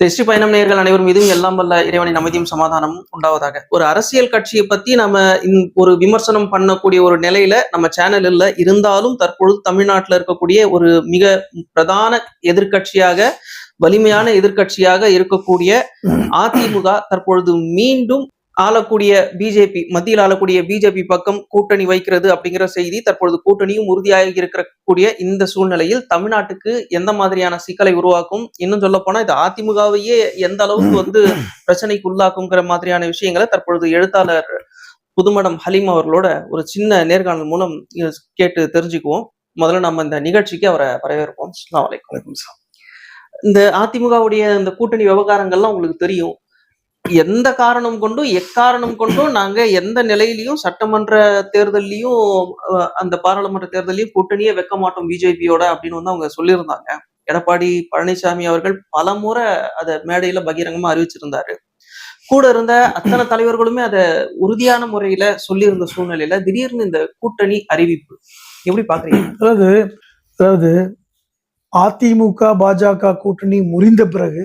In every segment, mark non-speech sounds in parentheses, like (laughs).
திருஷ்டி பயணம் நேயர்கள் அனைவரும் மீதும் எல்லாம் வல்ல இறைவனின் அமைதியும் சமாதானமும் உண்டாவதாக. ஒரு அரசியல் கட்சியை பத்தி நம்ம ஒரு விமர்சனம் பண்ணக்கூடிய ஒரு நிலையில நம்ம சேனல்ல இருந்தாலும் தற்பொழுது தமிழ்நாட்டுல இருக்கக்கூடிய ஒரு மிக பிரதான எதிர்க்கட்சியாக வலிமையான எதிர்க்கட்சியாக இருக்கக்கூடிய (clears throat) அதிமுக தற்பொழுது மீண்டும் ஆளக்கூடிய பிஜேபி மத்தியில் ஆளக்கூடிய பிஜேபி பக்கம் கூட்டணி வைக்கிறது அப்படிங்கிற செய்தி தற்பொழுது கூட்டணியும் உறுதியாகி இருக்கக்கூடிய இந்த சூழ்நிலையில் தமிழ்நாட்டுக்கு எந்த மாதிரியான சிக்கலை உருவாக்கும்? இன்னும் சொல்ல போனா இது அதிமுகவையே எந்த அளவுக்கு வந்து பிரச்சனைக்கு உள்ளாக்குங்கிற மாதிரியான விஷயங்களை தற்பொழுது எழுத்தாளர் புதுமடம் ஹலீம் அவர்களோட ஒரு சின்ன நேர்காணல் மூலம் கேட்டு தெரிஞ்சுக்குவோம். முதல்ல நம்ம இந்த நிகழ்ச்சிக்கு அவரை வரவேற்போம். அலைக்கும். இந்த அதிமுகவுடைய இந்த கூட்டணி விவகாரங்கள்லாம் உங்களுக்கு தெரியும். எந்த காரணம் கொண்டும் எக்காரணம் கொண்டும் நாங்க எந்த நிலையிலையும் சட்டமன்ற தேர்தல்லையும் அந்த பாராளுமன்ற தேர்தலையும் கூட்டணியே வைக்க மாட்டோம் பிஜேபியோட அப்படின்னு வந்து அவங்க சொல்லியிருந்தாங்க. எடப்பாடி பழனிசாமி அவர்கள் பலமுறை அதை மேடையில பகிரங்கமா அறிவிச்சிருந்தாரு. கூட இருந்த அத்தனை தலைவர்களுமே அதை உறுதியான முறையில சொல்லியிருந்த சூழ்நிலையில திடீர்னு இந்த கூட்டணி அறிவிப்பு. எப்படி பாக்குறீங்க? அதாவது அதாவது அதிமுக பாஜக கூட்டணி முறிந்த பிறகு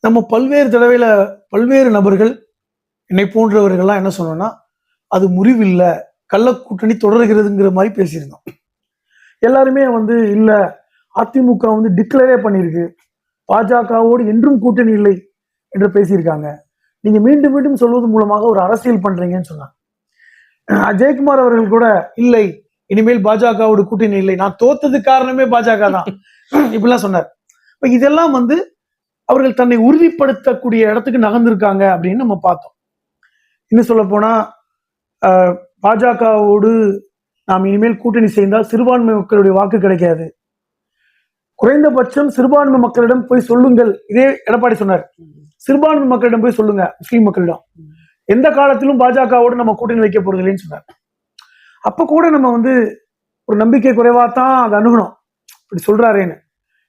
நம்ம பல்வேறு தடவையில் பல்வேறு நபர்கள் என்னை போன்றவர்கள்லாம் என்ன சொன்னோன்னா அது முறிவில்லை கள்ளக்கூட்டணி தொடர்கிறதுங்கிற மாதிரி பேசியிருந்தோம். எல்லாருமே வந்து இல்லை அதிமுக வந்து டிக்ளரே பண்ணியிருக்கு. பாஜகவோடு என்றும் கூட்டணி இல்லை என்று பேசியிருக்காங்க. நீங்கள் மீண்டும் மீண்டும் சொல்வது மூலமாக ஒரு அரசியல் பண்ணுறீங்கன்னு சொன்னாங்க. அஹ் ஜெயக்குமார் அவர்கள் கூட இல்லை இனிமேல் பாஜகவோட கூட்டணி இல்லை. நான் தோத்தது காரணமே பாஜக தான். இப்படிலாம் சொன்னார். இப்போ இதெல்லாம் வந்து அவர்கள் தன்னை உறுதிப்படுத்தக்கூடிய இடத்துக்கு நகர்ந்திருக்காங்க அப்படின்னு நம்ம பார்த்தோம். இன்னும் சொல்ல போனா பாஜகவோடு நாம் இனிமேல் கூட்டணி செய்தால் சிறுபான்மை மக்களுடைய வாக்கு கிடைக்காது. குறைந்தபட்சம் சிறுபான்மை மக்களிடம் போய் சொல்லுங்கள். இதே எடப்பாடி சொன்னார். சிறுபான்மை மக்களிடம் போய் சொல்லுங்க முஸ்லீம் மக்களிடம். எந்த காலத்திலும் பாஜகவோடு நம்ம கூட்டணி வைக்க போறது இல்லைன்னு சொன்னார். அப்ப கூட நம்ம வந்து ஒரு நம்பிக்கை குறைவா தான் அதை அணுகணும். இப்படி சொல்றாரேன்னு.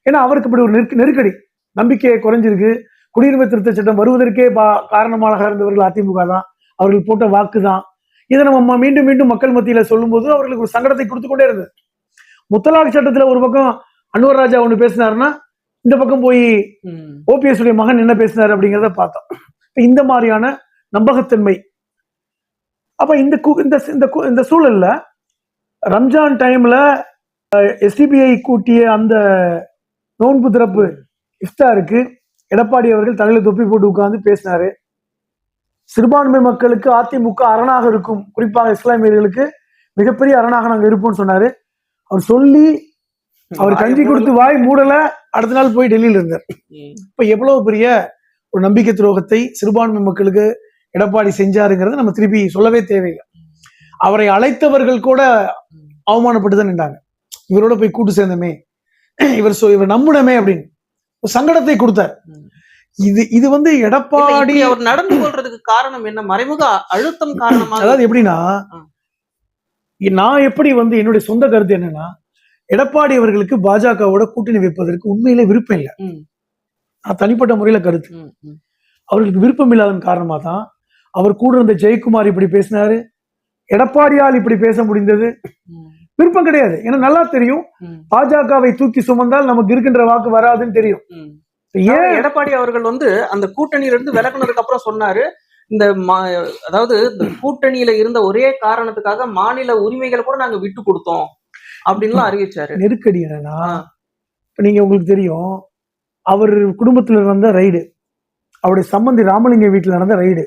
ஏன்னா அவருக்கு இப்படி ஒரு நெருக்கடி. நம்பிக்கை குறைஞ்சிருக்கு. குடியுரிமை திருத்த சட்டம் வருவதற்கே பா- காரணமாக இருந்தவர்கள் அதிமுக தான். அவர்கள் போட்ட வாக்கு தான் இதை நம்ம மீண்டும் மீண்டும் மக்கள் மத்தியில சொல்லும்போது அவர்களுக்கு ஒரு சங்கடத்தை கொடுத்து கொண்டே இருந்தது. முத்தலாக் சட்டத்துல ஒரு பக்கம் அன்வர் ராஜா ஒண்ணு பேசினாருன்னா இந்த பக்கம் போய். ஓபிஎஸ் உடைய மகன் என்ன பேசினார் அப்படிங்கிறத பார்த்தோம். இப்ப இந்த மாதிரியான நம்பகத்தன்மை. அப்ப இந்த கு- இந்த இந்த சூழல்ல ரம்ஜான் டைம்ல எஸ்டிபிஐ கூட்டிய அந்த நோன்பு திறப்பு இஃப்தாருக்கு எடப்பாடி அவர்கள் தலையில தொப்பி போட்டு உட்கார்ந்து பேசினாரு. சிறுபான்மை மக்களுக்கு அதிமுக அரணாக இருக்கும். குறிப்பாக இஸ்லாமியர்களுக்கு மிகப்பெரிய அரணாக நாங்க இருப்போம்னு சொன்னாரு. அவர் சொல்லி அவர் கஞ்சி கொடுத்து வாய் மூடல. அடுத்த நாள் போய் டெல்லியில இருந்தார். இப்ப எவ்வளவு பெரிய ஒரு நம்பிக்கை துரோகத்தை சிறுபான்மை மக்களுக்கு எடப்பாடி செஞ்சாருங்கிறத நம்ம திருப்பி சொல்லவே தேவையில்லை. அவரை அழைத்தவர்கள் கூட அவமானப்பட்டு தான் நின்றாங்க. இவரோட போய் கூட்டு சேர்ந்தமே. இவர் சொ- இவர் நம்புனமே அப்படின்னு. சங்கடத்தை கொடுத்தார். இது இது வந்து எடப்பாடி அவர் நடந்து கொள்றதுக்கு காரணம் என்ன? மறைமுக அழுத்தம் காரணமாக அதாவது எப்படின்னா. நான் எப்படி வந்து என்னுடைய சொந்த கருத்து என்னன்னா எடப்பாடி அவர்களுக்கு பாஜகவோட கூட்டணி வைப்பதற்கு உண்மையிலே விருப்பம் இல்லை. நான் தனிப்பட்ட முறையில கருத்து. அவர்களுக்கு விருப்பம் இல்லாதன் காரணமா தான் அவர் கூட இருந்த ஜெயக்குமார் இப்படி பேசினாரு எடப்பாடியால் இப்படி பேச முடிந்தது. விருப்பம் கிடையாது ஏன்னா நல்லா தெரியும் பாஜகவை தூக்கி சுமந்தால் நமக்கு இருக்கின்ற வாக்கு வராதுன்னு தெரியும். ஏன் எடப்பாடி அவர்கள் வந்து அந்த கூட்டணியில இருந்து விலகுனதுக்கு அப்புறம் சொன்னாரு இந்த அதாவது கூட்டணியில இருந்த ஒரே காரணத்துக்காக மாநில உரிமைகளை கூட நாங்க விட்டு கொடுத்தோம் அப்படின்லாம் அறிவிச்சாரு நெருக்கடி என்னன்னா. இப்ப நீங்க உங்களுக்கு தெரியும் அவர் குடும்பத்துல நடந்த ரைடு அவருடைய சம்பந்தி ராமலிங்க வீட்டுல நடந்த ரைடு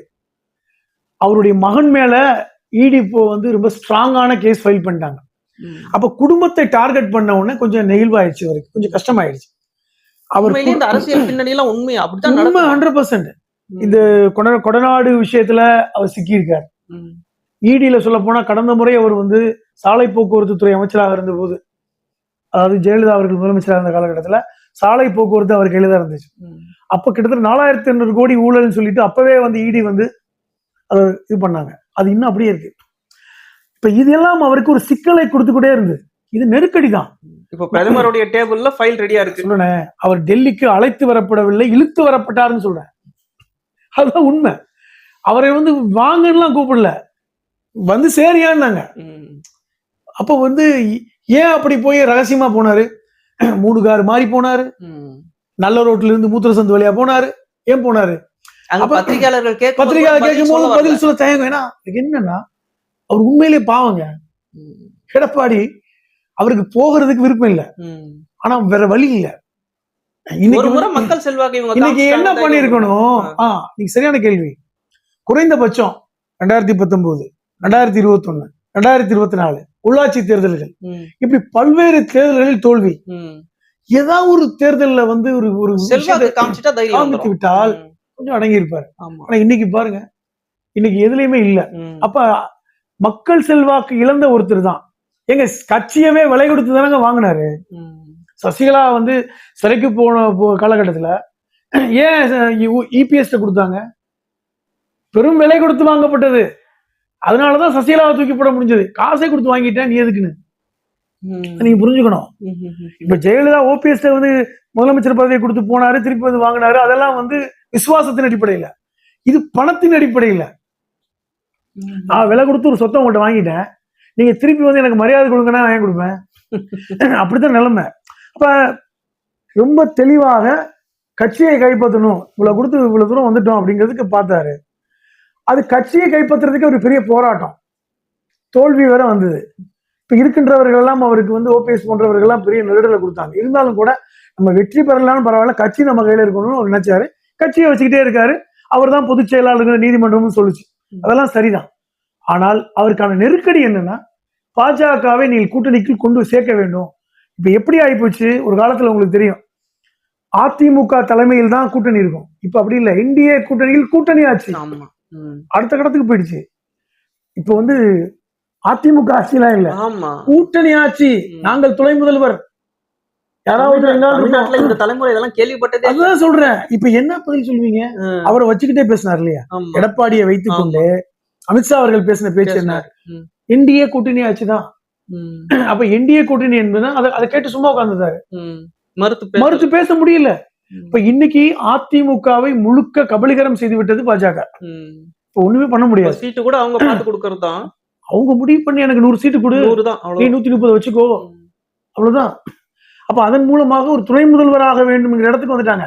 அவருடைய மகன் மேல இடி இப்போ வந்து ரொம்ப ஸ்ட்ராங்கான கேஸ் ஃபைல் பண்ணிட்டாங்க. அப்ப குடும்பத்தை டார்கெட் பண்ண உடனே கொஞ்சம் நெகிழ்வாயிடுச்சு அவருக்கு கொஞ்சம் கஷ்டமாயிடுச்சு அவர் இந்த அரசியல் பின்னணியெல்லாம் உண்மை அப்படித்தான் உண்மை நடக்கும் ஹண்ட்ரட் பர்சன்ட் இந்த கொட கொடநாடு விஷயத்துல அவர் சிக்கியிருக்கார். இடியில சொல்ல போனா கடந்த முறை அவர் வந்து சாலை போக்குவரத்து துறை அமைச்சராக இருந்த போது அதாவது ஜெயலலிதா அவர்கள் முதலமைச்சராக இருந்த காலகட்டத்துல சாலை போக்குவரத்து அவர் கையில தான் இருந்துச்சு அப்ப கிட்டத்தட்ட நாலாயிரத்தி ஐநூறு கோடி ஊழல்னு சொல்லிட்டு அப்பவே வந்து இடி வந்து அதை இது பண்ணாங்க. அது இன்னும் அப்படியே இருக்கு. இப்ப இதெல்லாம் அவருக்கு ஒரு சிக்கலை கொடுத்துக்கிட்டே இருந்தது. இது நெருக்கடி தான் இப்ப பிரதமருடைய டேபிள்ல ஃபைல் ரெடியா இருக்கு. சொல்றேன் அவர் டெல்லிக்கு அழைத்து வரப்படவில்லை இழுத்து வரப்பட்டாருன்னு சொல்றேன். அதுதான் உண்மை. அவரை வந்து வாங்கலாம் கூப்பிடல. வந்து சேரியான்னாங்க. அப்ப வந்து ஏன் அப்படி போய் ரகசியமா போனாரு? மூணு கார் மாறி போனாரு. நல்ல ரோட்ல இருந்து மூத்திர சந்து வழியா போனாரு. ஏன் போனாரு? பத்திரிகையாளர்கள் கேட்கும் பத்திரிகை கேட்கும் போது பதில் சொல்ல தயங்கும். ஏன்னா என்னன்னா அவர் உண்மையிலேயே பாவங்க. எடப்பாடி அவருக்கு போகிறதுக்கு விருப்பம் இல்ல. ஆனா வேற வழி இல்ல. மக்கள் செல்வாக்கு இன்னைக்கு என்ன. பண்ணிருக்கணும்? நீங்க சரியான கேள்வி. குறைந்தபட்சம் ரெண்டாயிரத்தி பத்தொன்பது ரெண்டாயிரத்தி இருபத்தி ஒண்ணு ரெண்டாயிரத்தி இருபத்தி நாலு உள்ளாட்சி தேர்தல்கள். இப்படி பல்வேறு தேர்தல்களில் தோல்வி. ஏதாவது ஒரு தேர்தல்ல வந்து ஒரு ஒரு வந்துரும். விட்டால் கொஞ்சம் அடங்கி இருப்பாரு ஆனா இன்னைக்கு பாருங்க இன்னைக்கு எதுலயுமே இல்ல. அப்ப மக்கள் செல்வாக்கு இழந்த ஒருத்தர் தான். எங்க கட்சியவே விலை கொடுத்து தானங்க வாங்கினாரு. சசிகலா வந்து சிறைக்கு போன காலகட்டத்துல ஏன் இபிஎஸ் கொடுத்தாங்க? பெரும் விலை கொடுத்து வாங்கப்பட்டது. அதனாலதான் சசிகலாவை தூக்கி போட முடிஞ்சது. காசை கொடுத்து வாங்கிட்டேன் நீ எதுக்குன்னு? நீங்க புரிஞ்சுக்கணும். இப்ப ஜெயலலிதா ஓபிஎஸ் வந்து முதலமைச்சர் பதவியை கொடுத்து போனாரு திருப்பி வந்து வாங்கினாரு அதெல்லாம் வந்து விசுவாசத்தின் அடிப்படையில. இது பணத்தின் அடிப்படையில. நான் விலை கொடுத்து ஒரு சொத்தை உங்கள்கிட்ட வாங்கிட்டேன். நீங்க திருப்பி வந்து எனக்கு மரியாதை கொடுங்கன்னா நான் ஏன் கொடுப்பேன். (laughs) அப்படித்தான் நிலைமை. அப்ப ரொம்ப தெளிவாக கட்சியை கைப்பற்றணும். இவ்வளவு கொடுத்து இவ்வளவு தூரம் வந்துட்டோம் அப்படிங்கிறதுக்கு பார்த்தாரு. அது கட்சியை கைப்பற்றுறதுக்கு ஒரு பெரிய போராட்டம். தோல்வி வேற வந்தது. இப்ப இருக்கின்றவர்கள் எல்லாம் அவருக்கு வந்து ஓபிஎஸ் போன்றவர்கள் எல்லாம் பெரிய நெருடலை கொடுத்தாங்க. இருந்தாலும் கூட நம்ம வெற்றி பெறலாம்னு பரவாயில்ல கட்சி நம்ம கையில இருக்கணும்னு நினைச்சாரு. கட்சியை வச்சுக்கிட்டே இருக்காரு. அவர் தான் பொதுச் செயலாளர்கள் நீதிமன்றமும் சொல்லுச்சு. அதெல்லாம் சரிதான். ஆனால் அவருக்கான நெருக்கடி என்னன்னா பாஜகவை நீங்கள் கூட்டணிக்கு கொண்டு சேர்க்க வேண்டும். இப்ப எப்படி ஆயிப்போச்சு? ஒரு காலத்துல உங்களுக்கு தெரியும். அதிமுக தலைமையில் தான் கூட்டணி இருக்கும். இப்ப அப்படி இல்லை. என்டிஏ கூட்டணியில் கூட்டணி ஆச்சு. அடுத்த கடத்துக்கு போயிடுச்சு. இப்ப வந்து அதிமுக ஆட்சியெல்லாம் இல்ல. கூட்டணி ஆட்சி. நாங்கள் துணை முதல்வர். யாராவது. இந்த தலைமுறை இதெல்லாம் கேள்விப்பட்டதே. அதுதான் சொல்றேன். இப்ப என்ன பதில் சொல்லுவீங்க? அவரை வச்சுக்கிட்டே பேசினார் இல்லையா. எடப்பாடியை வைத்துக் கொண்டு அமித்ஷா அவர்கள் பேசின பேச்சு என்ன? என்டிஏ கூட்டணி ஆட்சிதான் ம், (clears throat) அப்ப என்டிஏ கூட்டணி என்பது அதை கேட்டு சும்மா உட்கார்ந்துட்டாரு. மறுத்து பேச- மறுத்து பேச முடியல. இப்ப இன்னைக்கு அதிமுகவை முழுக்க கபலீகரம் செய்து விட்டது பாஜக. இப்ப ஒண்ணுமே பண்ண முடியாது. சீட்டு கூட அவங்க பார்த்து கொடுக்கறது தான் அவங்க முடிவு பண்ணி எனக்கு நூறு சீட்டு கொடு. நீ நூத்தி முப்பது வச்சுக்கோ. அவ்வளவுதான். அப்ப அதன் மூலமாக ஒரு துணை முதல்வராக வேண்டும்ங்கிற இடத்துக்கு வந்துட்டாங்க.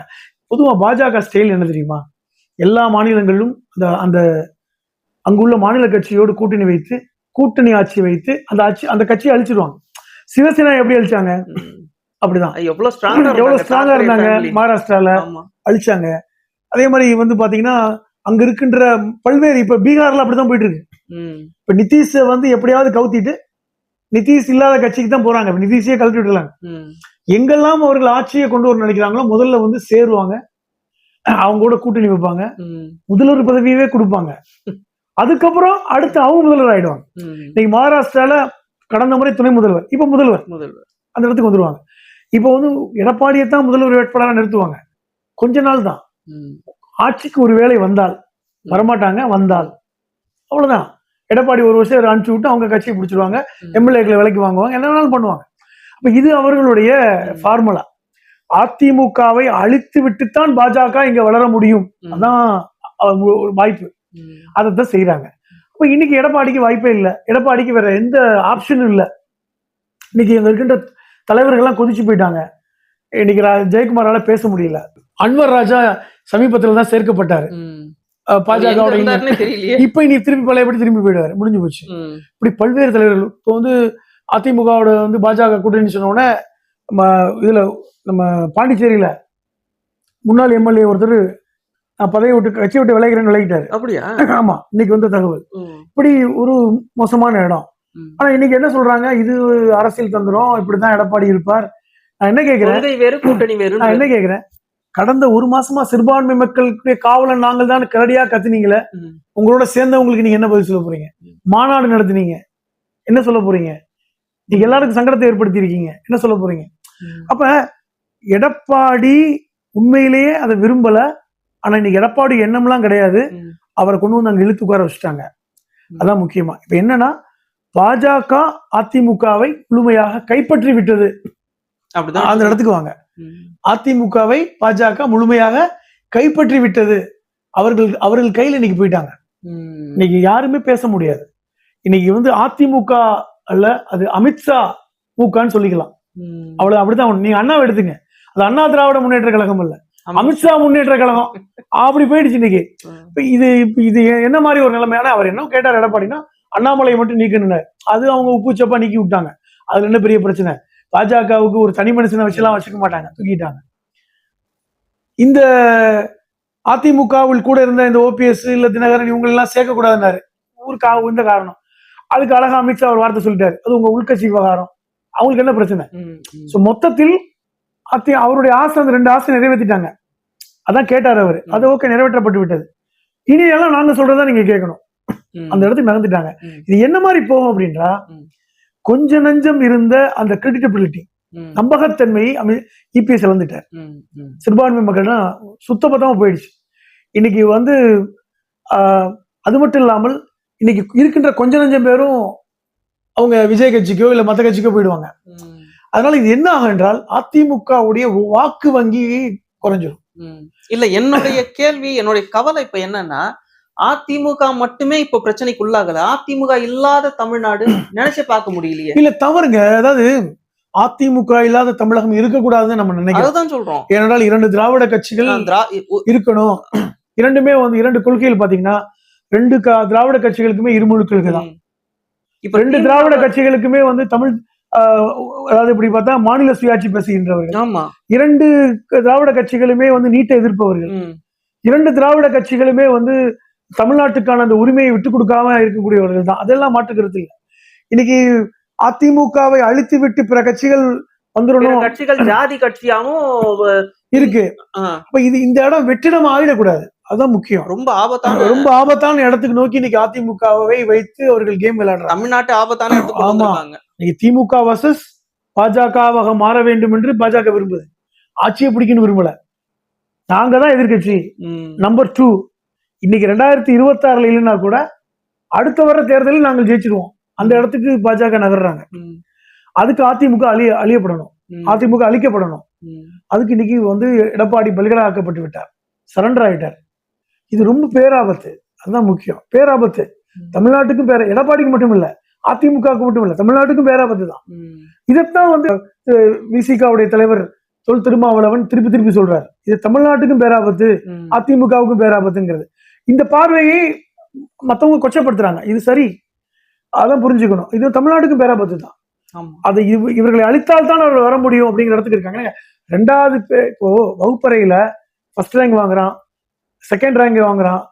பொதுவா பாஜக ஸ்டைல் என்ன தெரியுமா? எல்லா மாநிலங்களிலும் அந்த அந்த அங்குள்ள மாநில கட்சியோடு கூட்டணி வைத்து கூட்டணி ஆட்சி வைத்து அந்த ஆட்சி அந்த கட்சியை அழிச்சிருவாங்க. சிவசேனா எப்படி அழிச்சாங்க. அப்படிதான். எவ்வளவு ஸ்ட்ராங்கா எவ்வளவு ஸ்ட்ராங்கா இருந்தாங்க மகாராஷ்டிரால அழிச்சாங்க. அதே மாதிரி வந்து பாத்தீங்கன்னா அங்க இருக்கின்ற பல்வேறு இப்ப பீகார்ல அப்படிதான் போயிட்டு இருக்கு இப்ப நிதிஷை வந்து எப்படியாவது கவுத்திட்டு நிதிஷ் இல்லாத கட்சிக்கு தான் போறாங்க. நிதிஷையே கழட்டி விட்டுலாங்க ம், எங்கெல்லாம் அவர்கள் ஆட்சியை கொண்டு வர நினைக்கிறாங்களோ முதல்ல வந்து சேருவாங்க. அவங்க கூட கூட்டணி வைப்பாங்க. முதல்வர் பதவியவே கொடுப்பாங்க. அதுக்கப்புறம் அடுத்து அவங்க முதல்வர் ஆயிடுவாங்க. இன்னைக்கு மகாராஷ்டிரால கடந்த முறை துணை முதல்வர் இப்ப முதல்வர். முதல்வர். அந்த இடத்துக்கு வந்துருவாங்க. இப்போ வந்து எடப்பாடியை தான் முதல்வர் வேட்பாளராக நிறுத்துவாங்க. கொஞ்ச நாள் தான். ஆட்சிக்கு ஒரு வேளை வந்தால் வரமாட்டாங்க வந்தால். அவ்வளவுதான். எடப்பாடி ஒரு வருஷம் அனுப்பிச்சு விட்டு அவங்க கட்சியை பிடிச்சிருவாங்க. எம்எல்ஏக்களை விலைக்கு வாங்குவாங்க. என்ன வேணாலும் பண்ணுவாங்க. அப்ப இது அவர்களுடைய ஃபார்முலா அதிமுகவை அழித்து விட்டுத்தான் பாஜக இங்க வளர முடியும். அதான் ஒரு வாய்ப்பு. அதைத்தான் செய்யறாங்க அப்ப இன்னைக்கு எடப்பாடிக்கு வாய்ப்பே இல்லை. எடப்பாடிக்கு வேற எந்த ஆப்ஷனும் இல்லை. இன்னைக்கு இங்க இருக்கின்ற தலைவர்கள்லாம் கொதிச்சு போயிட்டாங்க. இன்னைக்கு ஜெயக்குமாரால பேச முடியல. அன்வர் ராஜா சமீபத்துல தான் சேர்க்கப்பட்டாரு. எங்க தெரியலையே. இப்ப இனி திருப்பி பழையபடி திரும்பி போயிடுவாரு. முடிஞ்சு போச்சு. இப்படி பல்வேறு தலைவர்கள் இப்போ வந்து அதிமுகவோட வந்து பாஜக கூட்டணி சொன்ன உடனே நம்ம இதுல நம்ம பாண்டிச்சேரியில முன்னாள் எம்எல்ஏ ஒருத்தர் நான் பதவி விட்டு கட்சி விட்டு விளைகிறேன்னு விலகிட்டாரு. அப்படியா? (laughs) ஆமா இன்னைக்கு வந்த தகவல். இப்படி ஒரு மோசமான இடம். ஆனா இன்னைக்கு என்ன சொல்றாங்க? இது அரசியல் தந்திரம் இப்படிதான் எடப்பாடி இருப்பார். நான் என்ன கேக்குறேன்? வேறு கூட்டணி வேறு நான் என்ன கேக்குறேன்? கடந்த ஒரு மாசமா சிறுபான்மை மக்களுக்கு காவலன் நாங்கள் தான் கரடியா கத்துனீங்களே. உங்களோட சேர்ந்தவங்களுக்கு நீங்க என்ன பதில் சொல்ல போறீங்க? மாநாடு நடத்துனீங்க. என்ன சொல்ல போறீங்க? எல்லாருக்கும் சங்கடத்தை ஏற்படுத்தி இருக்கீங்க என்ன சொல்ல போறீங்க? அப்ப எடப்பாடி உண்மையிலேயே அதை விரும்பல. ஆனா இன்னைக்கு எடப்பாடி எண்ணம்லாம் கிடையாது. அவரை கொண்டு வந்து அங்க இழுத்து உட்கார வச்சுட்டாங்க. அதான் முக்கியமா. இப்ப என்னன்னா பாஜக அதிமுகவை முழுமையாக கைப்பற்றி விட்டது. அப்படிதான் அந்த இடத்துக்கு வாங்க. அதிமுகவை பாஜக முழுமையாக கைப்பற்றி விட்டது. அவர்கள் அவர்கள் கையில் இன்னைக்கு போயிட்டாங்க. இன்னைக்கு யாருமே பேச முடியாது. இன்னைக்கு வந்து அதிமுக அல்ல அது அமித்ஷா மூக்கான்னு சொல்லிக்கலாம். அவ்வளவு அப்படிதான் ஒண்ணு. நீங்க அண்ணாவை எடுத்துங்க. அது அண்ணா திராவிட முன்னேற்ற கழகம் இல்ல. அமித்ஷா முன்னேற்ற கழகம். அப்படி போயிடுச்சு இன்னைக்கு. இது இது என்ன மாதிரி ஒரு நிலைமையான அவர் என்ன கேட்டார் எடப்பாடினா அண்ணாமலையை மட்டும் நீக்கணும்னாரு. அது அவங்க உப்பு சப்பா நீக்கி விட்டாங்க. அதுல என்ன பெரிய பிரச்சனை? பாஜகவுக்கு ஒரு தனி மனுஷனை வச்சுலாம் வச்சுக்க மாட்டாங்க. தூக்கிட்டாங்க. இந்த அதிமுகவில் கூட இருந்த இந்த ஓபிஎஸ் இல்ல தினகரன் இவங்க எல்லாம் சேர்க்கக்கூடாதுன்னாரு ஒரு கா இந்த காரணம். அதுக்கு அழகா அமித்ஷா ஒரு வார்த்தை சொல்லிட்டாரு. அது உங்க உள்கட்சி விவகாரம். அவங்களுக்கு என்ன பிரச்சனை. சோ மொத்தத்தில் அத்தி அவருடைய ஆசை அந்த ரெண்டு ஆசை நிறைவேற்றிட்டாங்க அதான் கேட்டார் அவரு. அது ஓகே நிறைவேற்றப்பட்டு விட்டது. இனி எல்லாம் நாங்க சொல்றதா நீங்க கேட்கணும். அந்த இடத்துக்கு நகர்ந்துட்டாங்க. இது என்ன மாதிரி போகும் அப்படின்றா. கொஞ்ச நஞ்சம் இருந்த அந்த கிரெடிட்டபிலிட்டி நம்பகத்தன்மையை இபிஎஸ் இழந்துட்டார். ம், ம். சிறுபான்மை மக்கள்னா சுத்தபத்தமா போயிடுச்சு. இன்னைக்கு வந்து அது மட்டும் இல்லாமல் இன்னைக்கு இருக்கின்ற கொஞ்ச நஞ்சம் பேரும் அவங்க விஜய் கட்சிக்கோ இல்ல மத்த கட்சிக்கோ போயிடுவாங்க. அதனால இது என்ன ஆகும் என்றால் அதிமுகவுடைய வாக்கு வங்கி குறைஞ்சிரும். ம். இல்ல என்னுடைய கேள்வி என்னுடைய கவலை இப்ப என்னன்னா அதிமுக மட்டுமே இப்ப பிரச்சனைக்கு உள்ளாகல. அதிமுக இல்லாத தமிழ்நாடு நினைச்சு பார்க்க முடியலையே. இல்ல தவறுங்க. அதாவது அதிமுக இல்லாத தமிழகம் இருக்கக்கூடாதுன்னு நம்ம நினைக்கிறோம். சொல்றோம். ஏனென்றால் இரண்டு திராவிட கட்சிகள் இருக்கணும். இரண்டுமே வந்து இரண்டு கொள்கைகள் பாத்தீங்கன்னா ரெண்டு க- திராவிட கட்சிகளுக்குமே இருமுழுக்கள் தான். இப்ப ரெண்டு திராவிட கட்சிகளுக்குமே வந்து தமிழ் அதாவது இப்படி பார்த்தா மாநில சுயாட்சி பேசுகின்றவர்கள். இரண்டு திராவிட கட்சிகளுமே வந்து நீட்டை எதிர்ப்பவர்கள். இரண்டு திராவிட கட்சிகளுமே வந்து தமிழ்நாட்டுக்கான அந்த உரிமையை விட்டு கொடுக்காம இருக்கக்கூடியவர்கள் தான். அதெல்லாம் மாற்றுக்கிறது இல்லை. இன்னைக்கு அதிமுகவை அழித்து விட்டு பிற கட்சிகள் வந்துடணும். கட்சிகள் ஜாதி கட்சியாவும் இருக்கு. அப்ப இது இந்த இடம் வெற்றிடம் ஆயிடக்கூடாது. அதுதான் முக்கியம். ரொம்ப ஆபத்தான ரொம்ப ஆபத்தான இடத்துக்கு நோக்கி இன்னைக்கு அதிமுகவை வைத்து அவர்கள் கேம் விளையாடுறாங்க. தமிழ்நாட்டு ஆபத்தான இடத்துக்கு ஆமா. இன்னைக்கு திமுக வர்சஸ் பாஜகவாக மாற வேண்டும் என்று பாஜக விரும்புது. ஆட்சியை பிடிக்கணும் விரும்பல. நாங்க தான் எதிர்க்கட்சி ம், நம்பர் டூ இன்னைக்கு ரெண்டாயிரத்தி இருபத்தி ஆறுல இல்லைன்னா கூட அடுத்த வர தேர்தலில் நாங்கள் ஜெயிச்சிருவோம். அந்த இடத்துக்கு பாஜக நகர்றாங்க. அதுக்கு அதிமுக அழிய அழியப்படணும். அதிமுக அழிக்கப்படணும். அதுக்கு இன்னைக்கு வந்து எடப்பாடி பலிகடாக்கப்பட்டு விட்டார். சரண்டர் ஆயிட்டார். இது ரொம்ப பேராபத்து. அதுதான் முக்கியம். பேராபத்து. தமிழ்நாட்டுக்கும் பேர எடப்பாடிக்கு மட்டும் இல்ல அதிமுகவுக்கு மட்டும் இல்ல தமிழ்நாட்டுக்கும் பேராபத்து தான். இதைத்தான் வந்து விசிகாவுடைய தலைவர் தொல் திருமாவளவன் திருப்பி திருப்பி சொல்றாரு. இது தமிழ்நாட்டுக்கும் பேராபத்து. அதிமுகவுக்கும் பேராபத்துங்கிறது. இந்த பார்வையை மத்தவங்க கொச்சப்படுத்துறாங்க. இது சரி. அதான் புரிஞ்சுக்கணும். இது தமிழ்நாட்டுக்கும் பேராபத்து தான். அதை இவ- இவர்களை அழித்தால் தான் அவர் வர முடியும் அப்படிங்கிற இடத்துக்கு இருக்காங்க. ரெண்டாவது பே- இப்போ வகுப்பறையில ஃபர்ஸ்ட் ரேங்க் வாங்குறான். செகண்ட் ரேங்க் வாங்குறான்.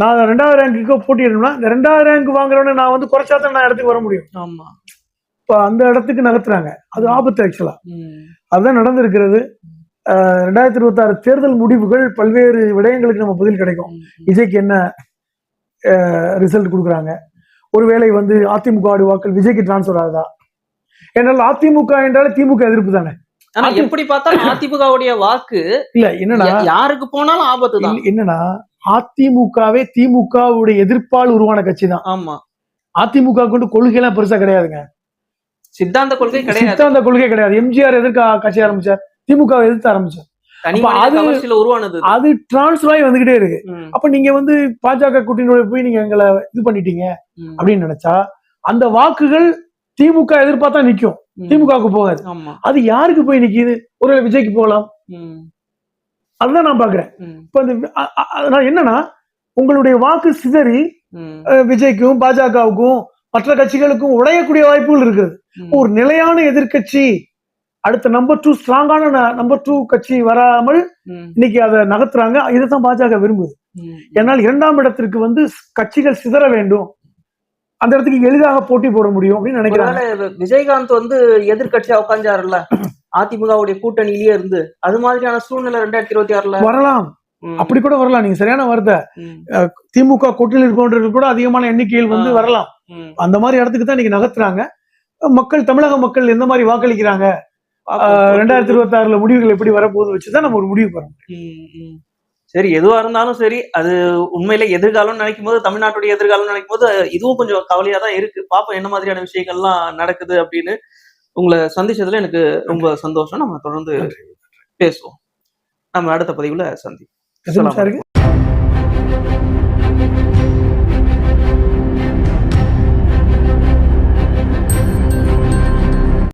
நான் ரெண்டாவது ரேங்க்குக்கு போட்டியிடணும்னா இந்த ரெண்டாவது ரேங்க் வாங்குறவன நான் வந்து குறைச்சா தான் நான் இடத்துக்கு வர முடியும். ஆமா. இப்போ அந்த இடத்துக்கு நகர்த்துறாங்க. அது ஆபத்து ஆக்சுவலா அதுதான் நடந்திருக்கிறது. ரெண்டாயிரத்தி இருபத்தி ஆறு தேர்தல் முடிவுகள் பல்வேறு விடயங்களுக்கு நம்ம பதில் கிடைக்கும். விஜய்க்கு என்ன ரிசல்ட் கொடுக்குறாங்க? ஒருவேளை வந்து அதிமுக ஆடு வாக்கள் விஜய்க்கு டிரான்ஸ்ஃபர் ஆகுதா? என்றால் அதிமுக என்றாலே திமுக எதிர்ப்பு தானே. ஆனா எப்படி பார்த்தாலும் (coughs) அதிமுகவுடைய வாக்கு இல்ல என்னன்னா யாருக்கு போனாலும் ஆபத்து தான் என்னன்னா அதிமுகவே திமுகவுடைய எதிர்ப்பால் உருவான கட்சி தான் ஆமா. அதிமுக கொண்டு கொள்கை எல்லாம் பெருசா கிடையாதுங்க. சித்தாந்த கொள்கை கிடையாது. சித்தாந்த கொள்கை கிடையாது. எம்ஜிஆர் எதிர்க்க கட்சி ஆரம்பிச்சார் திமுக எதிர்த்து ஆரம்பிச்சார். அது-. அது டிரான்ஸ்ஃபர் ஆகி வந்துகிட்டே இருக்கு. அப்ப நீங்க வந்து பாஜக கூட்டணியோட போய் நீங்க எங்களை இது பண்ணிட்டீங்க அப்படின்னு நினைச்சா அந்த வாக்குகள் திமுக எதிர்பார்த்தா நிக்கும். திமுகவுக்கு போகாது. அது யாருக்கு போய் நிக்குது? ஒரு விஜய்க்கு போகலாம். அதுதான் நான் பாக்குறேன். இப்ப அந்த என்னன்னா உங்களுடைய வாக்கு சிதறி விஜய்க்கும் பாஜகவுக்கும் மற்ற கட்சிகளுக்கும் உடையக்கூடிய வாய்ப்புகள் இருக்குது. ஒரு நிலையான எதிர்க்கட்சி அடுத்த நம்பர் டூ ஸ்ட்ராங்கான நம்பர் டூ கட்சி வராமல் இன்னைக்கு அதை நகர்த்துறாங்க. இதைத்தான் பாஜக விரும்புது. ம். என்னால் இரண்டாம் இடத்திற்கு வந்து கட்சிகள் சிதற வேண்டும். அந்த இடத்துக்கு எளிதாக போட்டி போட முடியும் அப்படின்னு ஒருவேளை விஜயகாந்த் வந்து எதிர்கட்சியா உட்கார்ந்தாருல்ல? அதிமுகவுடைய கூட்டணியிலேயே இருந்து. அது மாதிரியான சூழ்நிலை ரெண்டாயிரத்தி இருபத்தி ஆறுல? வரலாம். அப்படி கூட வரலாம். நீங்க சரியான வார்த்தை. திமுக கூட்டணியில் இருப்பவர்கள் கூட அதிகமான எண்ணிக்கையில் வந்து. வரலாம். அந்த மாதிரி இடத்துக்கு தான் இன்னைக்கு நகர்த்துறாங்க. மக்கள் தமிழக மக்கள் எந்த மாதிரி வாக்களிக்கிறாங்க. ரெண்டாயிரத்தி இருபத்தி ஆறுல முடிவுகள் எப்படி வரப்போகுது வச்சுதான் நம்ம ஒரு முடிவு பெறோம். சரி எதுவா இருந்தாலும் சரி அது உண்மையில எதிர்காலம் நினைக்கும் போது தமிழ்நாட்டுடைய எதிர்காலம் நினைக்கும் போது இதுவும் கொஞ்சம் கவலையா தான் இருக்கு. பாப்போம் என்ன மாதிரியான விஷயங்கள்லாம் நடக்குது அப்படின்னு உங்களை சந்திச்சதுல எனக்கு ரொம்ப சந்தோஷம். நம்ம தொடர்ந்து பேசுவோம். நம்ம அடுத்த பதிவுல சந்தி